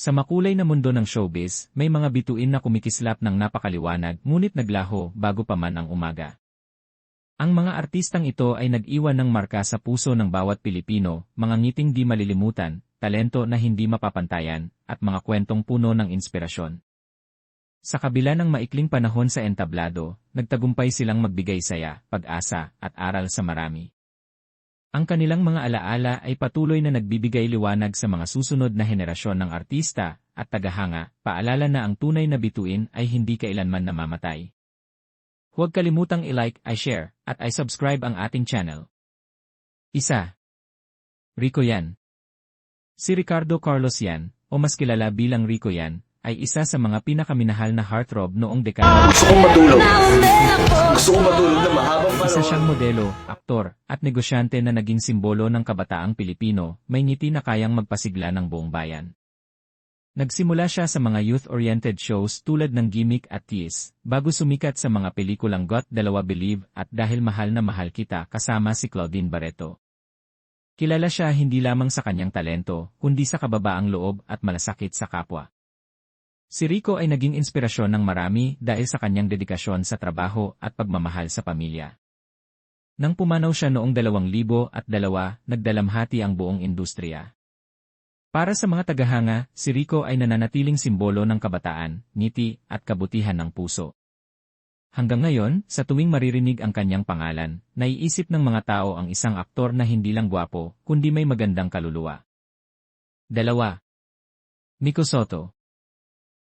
Sa makulay na mundo ng showbiz, may mga bituin na kumikislap ng napakaliwanag ngunit naglaho bago pa man ang umaga. Ang mga artistang ito ay nag-iwan ng marka sa puso ng bawat Pilipino, mga ngiting di malilimutan, talento na hindi mapapantayan, at mga kwentong puno ng inspirasyon. Sa kabila ng maikling panahon sa entablado, nagtagumpay silang magbigay saya, pag-asa, at aral sa marami. Ang kanilang mga alaala ay patuloy na nagbibigay liwanag sa mga susunod na henerasyon ng artista at tagahanga, paalala na ang tunay na bituin ay hindi kailanman namamatay. Huwag kalimutang i-like, i-share, at i-subscribe ang ating channel. Isa. Rico Yan Si Ricardo Carlos Yan, o mas kilala bilang Rico Yan, ay isa sa mga pinakaminahal na heartthrob noong dekada. Gusto kong matulog. Gusto kong matulog na mahabang Isa panahon. siyang modelo, aktor, at negosyante na naging simbolo ng kabataang Pilipino, may ngiti na kayang magpasigla ng buong bayan. Nagsimula siya sa mga youth-oriented shows tulad ng Gimmick at Tease, bago sumikat sa mga pelikulang Got Dalawa Believe at Dahil Mahal na Mahal Kita kasama si Claudine Barreto. Kilala siya hindi lamang sa kanyang talento, kundi sa kababaang loob at malasakit sa kapwa. Si Rico ay naging inspirasyon ng marami dahil sa kanyang dedikasyon sa trabaho at pagmamahal sa pamilya. Nang pumanaw siya noong 2002, nagdalamhati ang buong industriya. Para sa mga tagahanga, si Rico ay nananatiling simbolo ng kabataan, ngiti, at kabutihan ng puso. Hanggang ngayon, sa tuwing maririnig ang kanyang pangalan, naiisip ng mga tao ang isang aktor na hindi lang gwapo, kundi may magandang kaluluwa. Dalawa. Miko Soto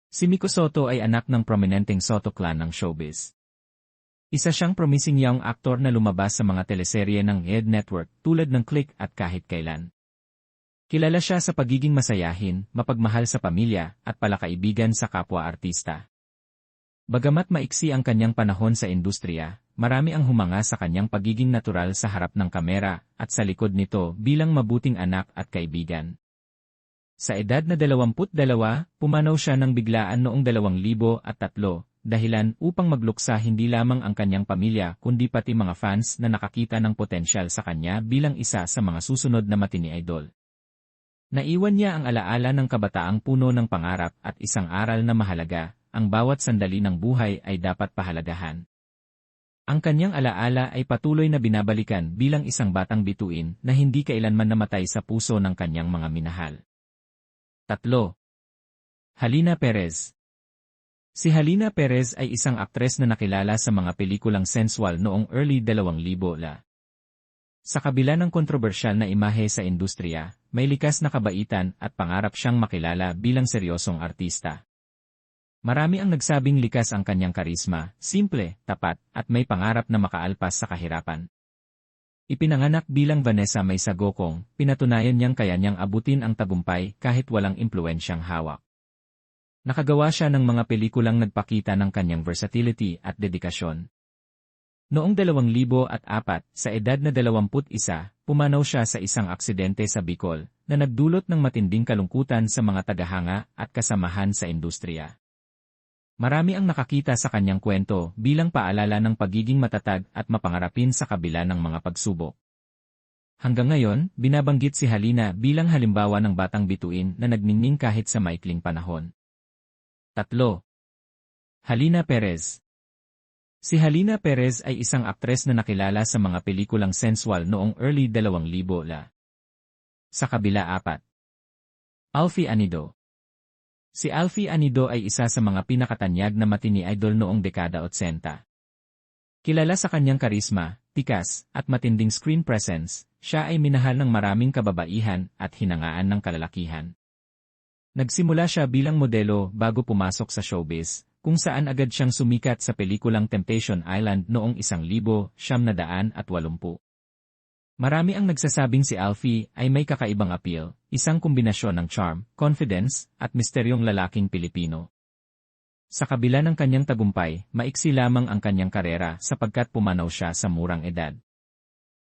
Si Miko Soto ay anak ng prominenteng Soto clan ng showbiz. Isa siyang promising young actor na lumabas sa mga teleserye ng ED Network tulad ng Click at Kahit Kailan. Kilala siya sa pagiging masayahin, mapagmahal sa pamilya, at palakaibigan sa kapwa-artista. Bagamat maiksi ang kanyang panahon sa industriya, marami ang humanga sa kanyang pagiging natural sa harap ng kamera at sa likod nito bilang mabuting anak at kaibigan. Sa edad na 22, pumanaw siya ng biglaan noong 2003, dahilan upang magluksa hindi lamang ang kanyang pamilya kundi pati mga fans na nakakita ng potensyal sa kanya bilang isa sa mga susunod na matini idol. Naiwan niya ang alaala ng kabataang puno ng pangarap at isang aral na mahalaga, ang bawat sandali ng buhay ay dapat pahalagahan. Ang kanyang alaala ay patuloy na binabalikan bilang isang batang bituin na hindi kailanman namatay sa puso ng kanyang mga minahal. Tatlo. Halina Perez Si Halina Perez ay isang aktres na nakilala sa mga pelikulang sensual noong early 2000 la. Sa kabila ng kontrobersyal na imahe sa industriya, may likas na kabaitan at pangarap siyang makilala bilang seryosong artista. Marami ang nagsabing likas ang kanyang karisma, simple, tapat, at may pangarap na makaalpas sa kahirapan. Ipinanganak bilang Vanessa May Sagokong, pinatunayan niyang kaya niyang abutin ang tagumpay kahit walang impluensyang hawak. Nakagawa siya ng mga pelikulang nagpakita ng kanyang versatility at dedikasyon. Noong 2004, sa edad na 21, pumanaw siya sa isang aksidente sa Bicol na nagdulot ng matinding kalungkutan sa mga tagahanga at kasamahan sa industriya. Marami ang nakakita sa kanyang kwento bilang paalala ng pagiging matatag at mapangarapin sa kabila ng mga pagsubok. Hanggang ngayon, binabanggit si Halina bilang halimbawa ng batang bituin na nagningning kahit sa maikling panahon. Tatlo. Halina Perez Si Halina Perez ay isang aktres na nakilala sa mga pelikulang sensual noong early 2000 la. Sa kabila apat. Alfie Anido Si Alfie Anido ay isa sa mga pinakatanyag na matini idol noong dekada 80. Kilala sa kanyang karisma, tikas, at matinding screen presence, siya ay minahal ng maraming kababaihan at hinangaan ng kalalakihan. Nagsimula siya bilang modelo bago pumasok sa showbiz, kung saan agad siyang sumikat sa pelikulang Temptation Island noong 1980. Marami ang nagsasabing si Alfie ay may kakaibang appeal, isang kombinasyon ng charm, confidence, at misteryong lalaking Pilipino. Sa kabila ng kanyang tagumpay, maiksi lamang ang kanyang karera sapagkat pumanaw siya sa murang edad.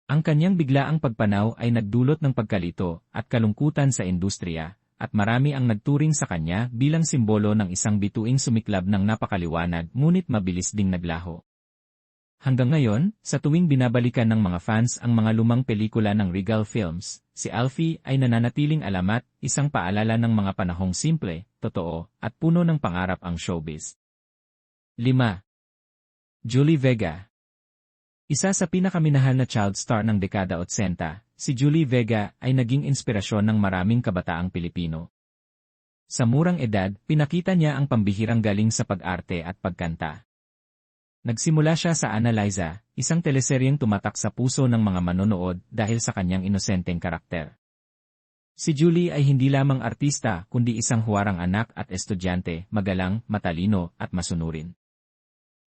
Ang kanyang biglaang pagpanaw ay nagdulot ng pagkalito at kalungkutan sa industriya, at marami ang nagturing sa kanya bilang simbolo ng isang bituing sumiklab ng napakaliwanag ngunit mabilis ding naglaho. Hanggang ngayon, sa tuwing binabalikan ng mga fans ang mga lumang pelikula ng Regal Films, si Alfie ay nananatiling alamat, isang paalala ng mga panahong simple, totoo, at puno ng pangarap ang showbiz. 5. Julie Vega Isa sa pinakaminahal na child star ng dekada 80, si Julie Vega ay naging inspirasyon ng maraming kabataang Pilipino. Sa murang edad, pinakita niya ang pambihirang galing sa pag-arte at pagkanta. Nagsimula siya sa Analyza, isang teleseryeng tumatak sa puso ng mga manonood dahil sa kanyang inosenteng karakter. Si Julie ay hindi lamang artista kundi isang huwarang anak at estudyante, magalang, matalino, at masunurin.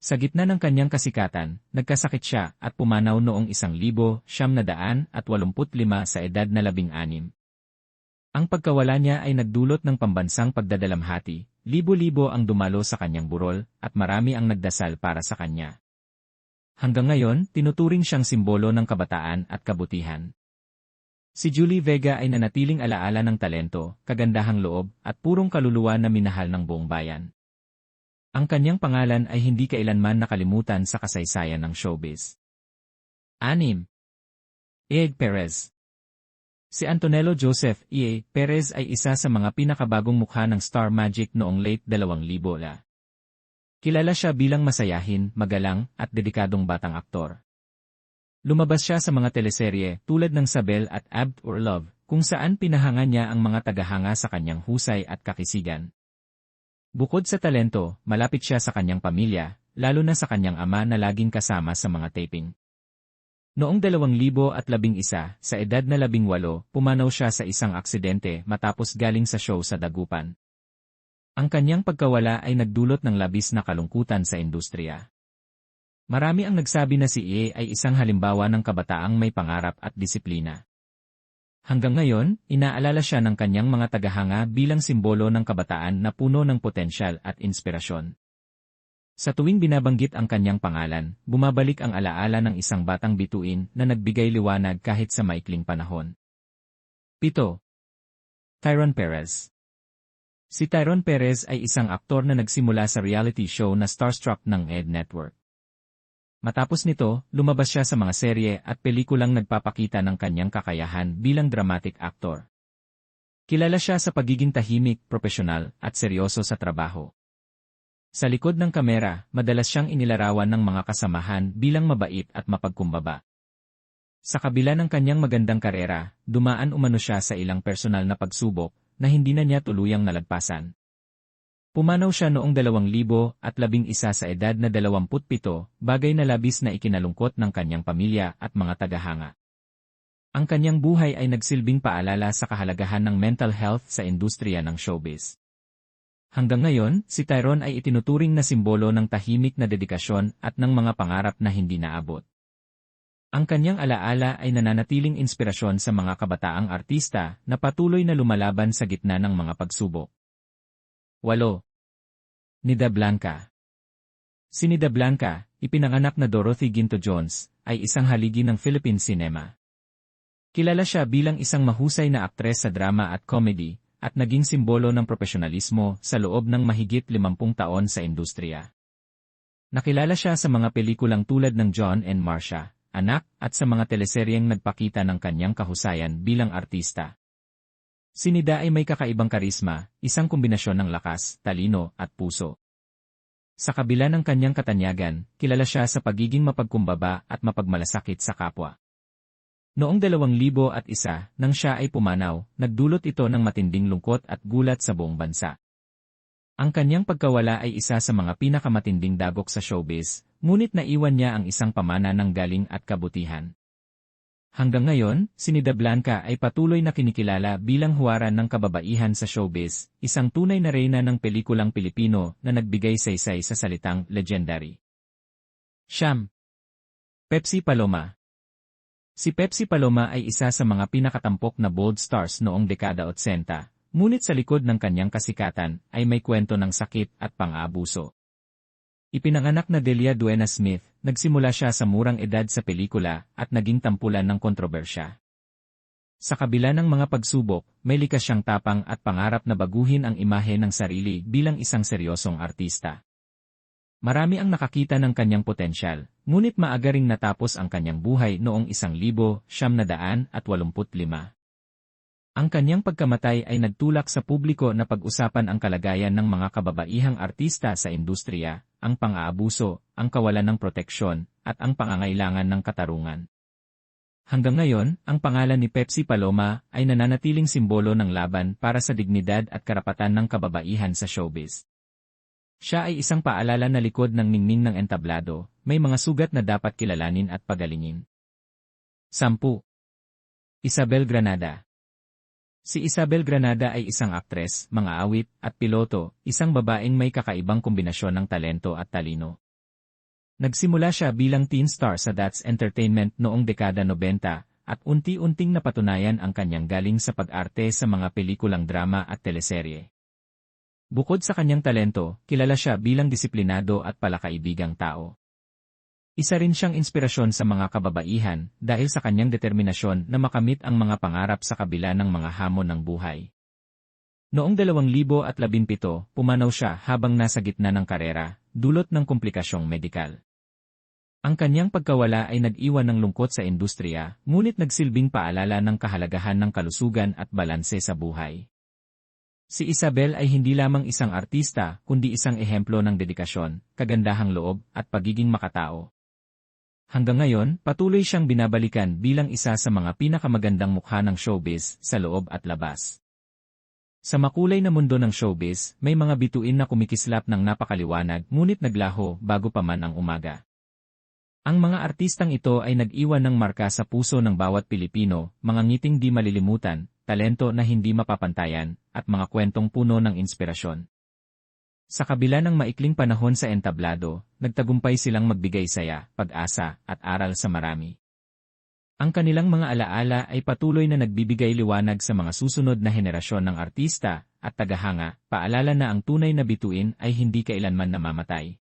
Sa gitna ng kanyang kasikatan, nagkasakit siya at pumanaw noong isang libo, siyam na daan at walumput lima sa edad na labing anim. Ang pagkawala niya ay nagdulot ng pambansang pagdadalamhati, libo-libo ang dumalo sa kanyang burol, at marami ang nagdasal para sa kanya. Hanggang ngayon, tinuturing siyang simbolo ng kabataan at kabutihan. Si Julie Vega ay nanatiling alaala ng talento, kagandahang loob, at purong kaluluwa na minahal ng buong bayan. Ang kanyang pangalan ay hindi kailanman nakalimutan sa kasaysayan ng showbiz. 6. Ed Perez Si Antonello Joseph E. Perez ay isa sa mga pinakabagong mukha ng Star Magic noong late 2000 la. Kilala siya bilang masayahin, magalang, at dedikadong batang aktor. Lumabas siya sa mga teleserye tulad ng Sabel at Abd or Love, kung saan pinahanga niya ang mga tagahanga sa kanyang husay at kakisigan. Bukod sa talento, malapit siya sa kanyang pamilya, lalo na sa kanyang ama na laging kasama sa mga taping. Noong 2011, sa edad na 18, pumanaw siya sa isang aksidente matapos galing sa show sa Dagupan. Ang kanyang pagkawala ay nagdulot ng labis na kalungkutan sa industriya. Marami ang nagsabi na si E ay isang halimbawa ng kabataang may pangarap at disiplina. Hanggang ngayon, inaalala siya ng kanyang mga tagahanga bilang simbolo ng kabataan na puno ng potensyal at inspirasyon. Sa tuwing binabanggit ang kanyang pangalan, bumabalik ang alaala ng isang batang bituin na nagbigay liwanag kahit sa maikling panahon. 7. Tyron Perez Si Tyron Perez ay isang aktor na nagsimula sa reality show na Starstruck ng ED Network. Matapos nito, lumabas siya sa mga serye at pelikulang nagpapakita ng kanyang kakayahan bilang dramatic actor. Kilala siya sa pagiging tahimik, profesional, at seryoso sa trabaho. Sa likod ng kamera, madalas siyang inilarawan ng mga kasamahan bilang mabait at mapagkumbaba. Sa kabila ng kanyang magandang karera, dumaan umano siya sa ilang personal na pagsubok na hindi na niya tuluyang nalagpasan. Pumanaw siya noong 2011 sa edad na 27, bagay na labis na ikinalungkot ng kanyang pamilya at mga tagahanga. Ang kanyang buhay ay nagsilbing paalala sa kahalagahan ng mental health sa industriya ng showbiz. Hanggang ngayon, si Tyrone ay itinuturing na simbolo ng tahimik na dedikasyon at ng mga pangarap na hindi naabot. Ang kanyang alaala ay nananatiling inspirasyon sa mga kabataang artista na patuloy na lumalaban sa gitna ng mga pagsubok. 8. Nida Blanca Si Nida Blanca, ipinanganak na Dorothy Ginto Jones, ay isang haligi ng Philippine cinema. Kilala siya bilang isang mahusay na aktres sa drama at comedy, at naging simbolo ng profesionalismo sa loob ng mahigit 50 taon sa industriya. Nakilala siya sa mga pelikulang tulad ng John and Marcia, Anak, at sa mga teleseryeng nagpakita ng kanyang kahusayan bilang artista. Sinida ay may kakaibang karisma, isang kombinasyon ng lakas, talino, at puso. Sa kabila ng kanyang katanyagan, kilala siya sa pagiging mapagkumbaba at mapagmalasakit sa kapwa. Noong 2001, nang siya ay pumanaw, nagdulot ito ng matinding lungkot at gulat sa buong bansa. Ang kanyang pagkawala ay isa sa mga pinakamatinding dagok sa showbiz, ngunit naiwan niya ang isang pamana ng galing at kabutihan. Hanggang ngayon, si Nida Blanca ay patuloy na kinikilala bilang huwaran ng kababaihan sa showbiz, isang tunay na reyna ng pelikulang Pilipino na nagbigay saysay sa salitang legendary. Siyam. Pepsi Paloma Si Pepsi Paloma ay isa sa mga pinakatampok na bold stars noong dekada 80, ngunit sa likod ng kanyang kasikatan ay may kwento ng sakit at pang-aabuso. Ipinanganak na Delia Duena Smith, nagsimula siya sa murang edad sa pelikula at naging tampulan ng kontrobersya. Sa kabila ng mga pagsubok, may likas siyang tapang at pangarap na baguhin ang imahe ng sarili bilang isang seryosong artista. Marami ang nakakita ng kanyang potensyal, ngunit maaga ring natapos ang kanyang buhay noong 1985. Ang kanyang pagkamatay ay nagtulak sa publiko na pag-usapan ang kalagayan ng mga kababaihang artista sa industriya, ang pang-aabuso, ang kawalan ng proteksyon, at ang pangangailangan ng katarungan. Hanggang ngayon, ang pangalan ni Pepsi Paloma ay nananatiling simbolo ng laban para sa dignidad at karapatan ng kababaihan sa showbiz. Siya ay isang paalala na likod ng ningning ng entablado, may mga sugat na dapat kilalanin at pagalingin. 10. Isabel Granada Si Isabel Granada ay isang aktres, mga awit, at piloto, isang babaeng may kakaibang kombinasyon ng talento at talino. Nagsimula siya bilang teen star sa That's Entertainment noong dekada 90 at unti-unting napatunayan ang kanyang galing sa pag-arte sa mga pelikulang drama at teleserye. Bukod sa kanyang talento, kilala siya bilang disiplinado at palakaibigang tao. Isa rin siyang inspirasyon sa mga kababaihan dahil sa kanyang determinasyon na makamit ang mga pangarap sa kabila ng mga hamon ng buhay. Noong 2017, pumanaw siya habang nasa gitna ng karera, dulot ng komplikasyong medikal. Ang kanyang pagkawala ay nag-iwan ng lungkot sa industriya, ngunit nagsilbing paalala ng kahalagahan ng kalusugan at balanse sa buhay. Si Isabel ay hindi lamang isang artista, kundi isang ehemplo ng dedikasyon, kagandahang loob, at pagiging makatao. Hanggang ngayon, patuloy siyang binabalikan bilang isa sa mga pinakamagandang mukha ng showbiz sa loob at labas. Sa makulay na mundo ng showbiz, may mga bituin na kumikislap ng napakaliwanag ngunit naglaho bago pa man ang umaga. Ang mga artistang ito ay nag-iwan ng marka sa puso ng bawat Pilipino, mga ngiting di malilimutan, talento na hindi mapapantayan, at mga kwentong puno ng inspirasyon. Sa kabila ng maikling panahon sa entablado, nagtagumpay silang magbigay saya, pag-asa, at aral sa marami. Ang kanilang mga alaala ay patuloy na nagbibigay liwanag sa mga susunod na henerasyon ng artista at tagahanga, paalala na ang tunay na bituin ay hindi kailanman namamatay.